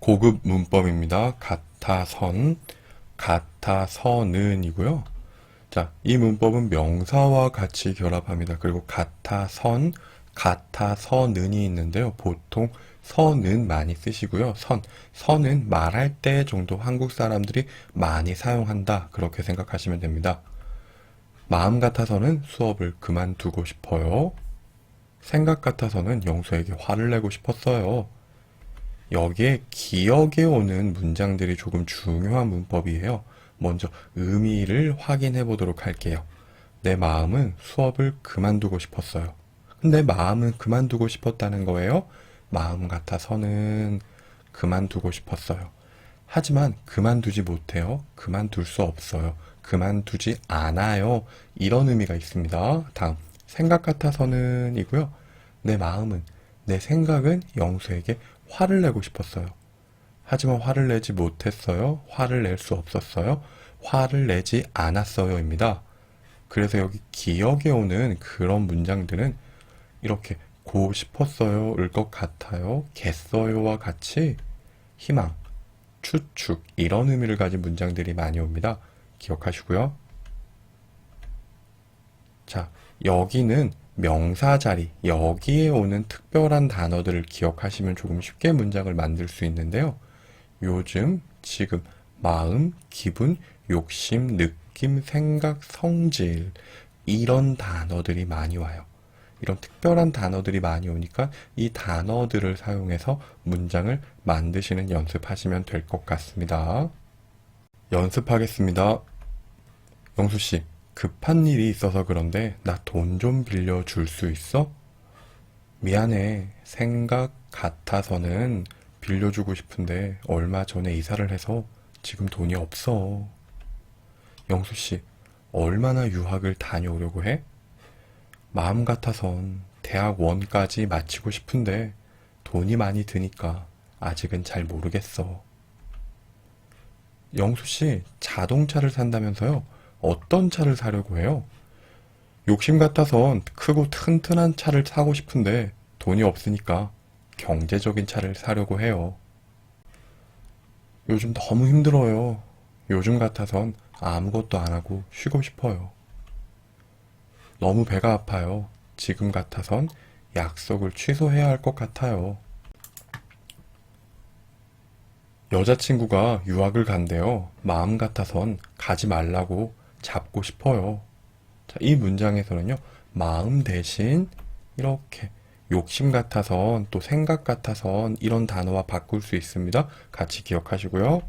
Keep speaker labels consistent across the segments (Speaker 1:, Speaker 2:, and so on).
Speaker 1: 고급 문법입니다. 같아선, 같아서는이고요. 자, 이 문법은 명사와 같이 결합합니다. 그리고 같아선, 같아서는이 있는데요. 보통 선은 많이 쓰시고요. 선, 선은 말할 때 정도 한국 사람들이 많이 사용한다. 그렇게 생각하시면 됩니다. 마음 같아서는 수업을 그만두고 싶어요. 생각 같아서는 영수에게 화를 내고 싶었어요. 여기에 기억에 오는 문장들이 조금 중요한 문법이에요. 먼저 의미를 확인해 보도록 할게요. 내 마음은 수업을 그만두고 싶었어요. 근데 마음은 그만두고 싶었다는 거예요. 마음 같아서는 그만두고 싶었어요. 하지만 그만두지 못해요. 그만둘 수 없어요. 그만두지 않아요. 이런 의미가 있습니다. 다음, 생각 같아서는 이고요. 내 마음은, 내 생각은 영수에게 화를 내고 싶었어요. 하지만 화를 내지 못했어요. 화를 낼 수 없었어요. 화를 내지 않았어요입니다. 그래서 여기 기억에 오는 그런 문장들은 이렇게 고 싶었어요일 것 같아요. 겠어요와 같이 희망, 추측 이런 의미를 가진 문장들이 많이 옵니다. 기억하시고요. 자, 여기는 명사 자리, 여기에 오는 특별한 단어들을 기억하시면 조금 쉽게 문장을 만들 수 있는데요. 요즘, 지금, 마음, 기분, 욕심, 느낌, 생각, 성질 이런 단어들이 많이 와요. 이런 특별한 단어들이 많이 오니까 이 단어들을 사용해서 문장을 만드시는 연습하시면 될 것 같습니다. 연습하겠습니다. 영수 씨, 급한 일이 있어서 그런데 나 돈 좀 빌려 줄 수 있어? 미안해. 생각 같아서는 빌려주고 싶은데 얼마 전에 이사를 해서 지금 돈이 없어. 영수 씨, 얼마나 유학을 다녀오려고 해? 마음 같아선 대학 원까지 마치고 싶은데 돈이 많이 드니까 아직은 잘 모르겠어. 영수 씨, 자동차를 산다면서요? 어떤 차를 사려고 해요? 욕심 같아선 크고 튼튼한 차를 사고 싶은데 돈이 없으니까 경제적인 차를 사려고 해요. 요즘 너무 힘들어요. 요즘 같아선 아무것도 안 하고 쉬고 싶어요. 너무 배가 아파요. 지금 같아선 약속을 취소해야 할 것 같아요. 여자친구가 유학을 간대요. 마음 같아선 가지 말라고 잡고 싶어요. 자, 이 문장에서는요, 마음 대신 이렇게 욕심 같아선 또 생각 같아선 이런 단어와 바꿀 수 있습니다. 같이 기억하시고요.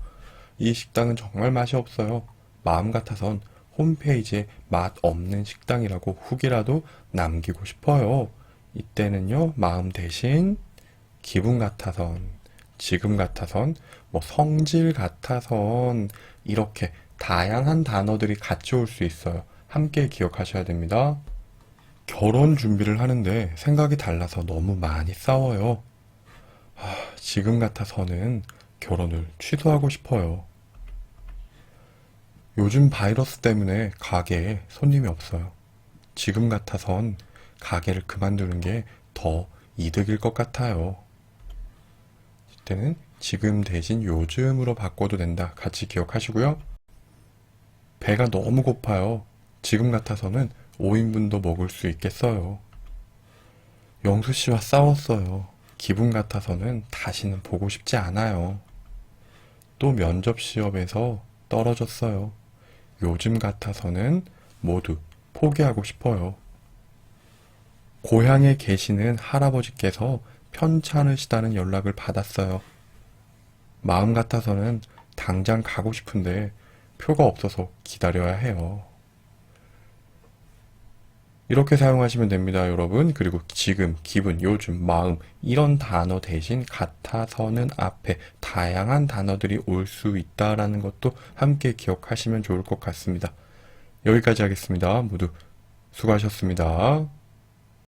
Speaker 1: 이 식당은 정말 맛이 없어요. 마음 같아선 홈페이지에 맛 없는 식당이라고 후기라도 남기고 싶어요. 이때는요, 마음 대신 기분 같아선, 지금 같아선, 뭐 성질 같아선 이렇게 다양한 단어들이 같이 올 수 있어요. 함께 기억하셔야 됩니다. 결혼 준비를 하는데 생각이 달라서 너무 많이 싸워요. 아, 지금 같아서는 결혼을 취소하고 싶어요. 요즘 바이러스 때문에 가게에 손님이 없어요. 지금 같아선 가게를 그만두는 게 더 이득일 것 같아요. 이때는 지금 대신 요즘으로 바꿔도 된다. 같이 기억하시고요. 배가 너무 고파요. 지금 같아서는 5인분도 먹을 수 있겠어요. 영수 씨와 싸웠어요. 기분 같아서는 다시는 보고 싶지 않아요. 또 면접 시험에서 떨어졌어요. 요즘 같아서는 모두 포기하고 싶어요. 고향에 계시는 할아버지께서 편찮으시다는 연락을 받았어요. 마음 같아서는 당장 가고 싶은데 표가 없어서 기다려야 해요. 이렇게 사용하시면 됩니다, 여러분. 그리고 지금, 기분, 요즘, 마음, 이런 단어 대신 같아서는 앞에 다양한 단어들이 올 수 있다라는 것도 함께 기억하시면 좋을 것 같습니다. 여기까지 하겠습니다. 모두 수고하셨습니다.